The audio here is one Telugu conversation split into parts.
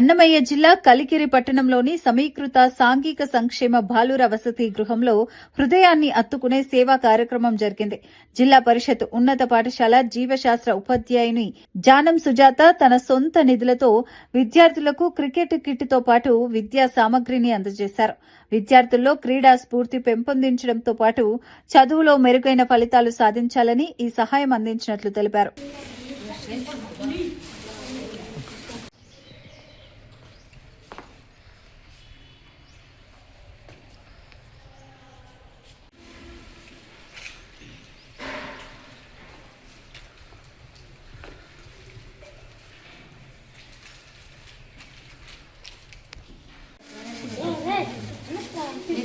అన్నమయ్య జిల్లా కలికిరి పట్టణంలోని సమీకృత సాంఘిక సంక్షేమ బాలుర వసతి గృహంలో హృదయాన్ని అత్తుకునే సేవా కార్యక్రమం జరిగింది. జిల్లా పరిషత్ ఉన్నత పాఠశాల జీవశాస్త్ర ఉపాధ్యాయుని జానం సుజాత తన సొంత నిధులతో విద్యార్థులకు క్రికెట్ కిట్తో పాటు విద్యా సామగ్రిని అందజేశారు. విద్యార్థుల్లో క్రీడా స్ఫూర్తి పెంపొందించడంతో పాటు చదువులో మెరుగైన ఫలితాలు సాధించాలని ఈ సహాయం అందించినట్లు తెలిపారు.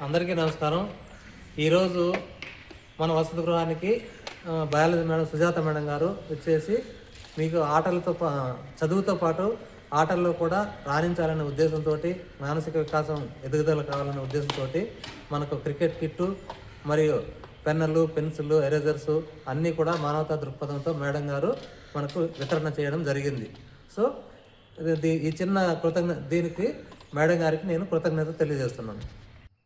అందరికీ నమస్కారం. ఈరోజు మన వసతి గృహానికి బయాలజీ మేడం సుజాత మేడం గారు వచ్చేసి మీకు ఆటలతో పా- చదువుతో పాటు ఆటల్లో కూడా రాణించాలనే ఉద్దేశంతో మానసిక వికాసం ఎదుగుదల కావాలనే ఉద్దేశంతో మనకు క్రికెట్ కిట్టు మరియు పెన్నులు పెన్సిళ్ళు ఎరేజర్స్ అన్నీ కూడా మానవతా దృక్పథంతో మేడం గారు మనకు వితరణ చేయడం జరిగింది. సో ఇది- దీ- ఈ చిన్న కృతజ్ఞ దీనికి మేడం గారికి నేను కృతజ్ఞత తెలియజేస్తున్నాను.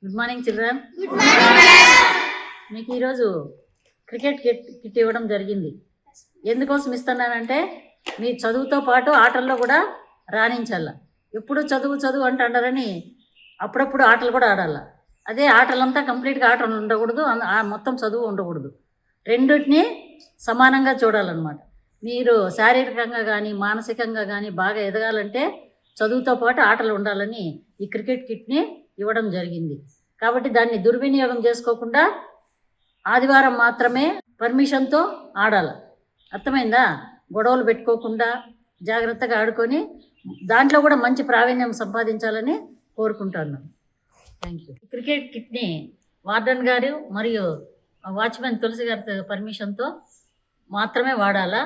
గుడ్ మార్నింగ్ చిల్డ్రన్ మీకు ఈరోజు క్రికెట్ కిట్ కిట్ ఇవ్వడం జరిగింది. ఎందుకోసం ఇస్తున్నానంటే మీ చదువుతో పాటు ఆటల్లో కూడా రాణించాల. ఎప్పుడు చదువు చదువు అంటారని అప్పుడప్పుడు ఆటలు కూడా ఆడాల. అదే ఆటలంతా కంప్లీట్గా ఆటలు ఉండకూడదు మొత్తం చదువు ఉండకూడదు. రెండింటిని సమానంగా చూడాలన్నమాట. మీరు శారీరకంగా కానీ మానసికంగా కానీ బాగా ఎదగాలంటే చదువుతో పాటు ఆటలు ఉండాలని ఈ క్రికెట్ కిట్ని ఇవ్వడం జరిగింది. కాబట్టి దాన్ని దుర్వినియోగం చేసుకోకుండా ఆదివారం మాత్రమే పర్మిషన్తో ఆడాలి. అర్థమైందా? గొడవలు పెట్టుకోకుండా జాగ్రత్తగా ఆడుకొని దాంట్లో కూడా మంచి ప్రావీణ్యం సంపాదించాలని కోరుకుంటున్నాను. థ్యాంక్ యూ క్రికెట్ కిట్ని వార్డెన్ గారు మరియు వాచ్మెన్ తులసి గారి పర్మిషన్తో మాత్రమే వాడాలా?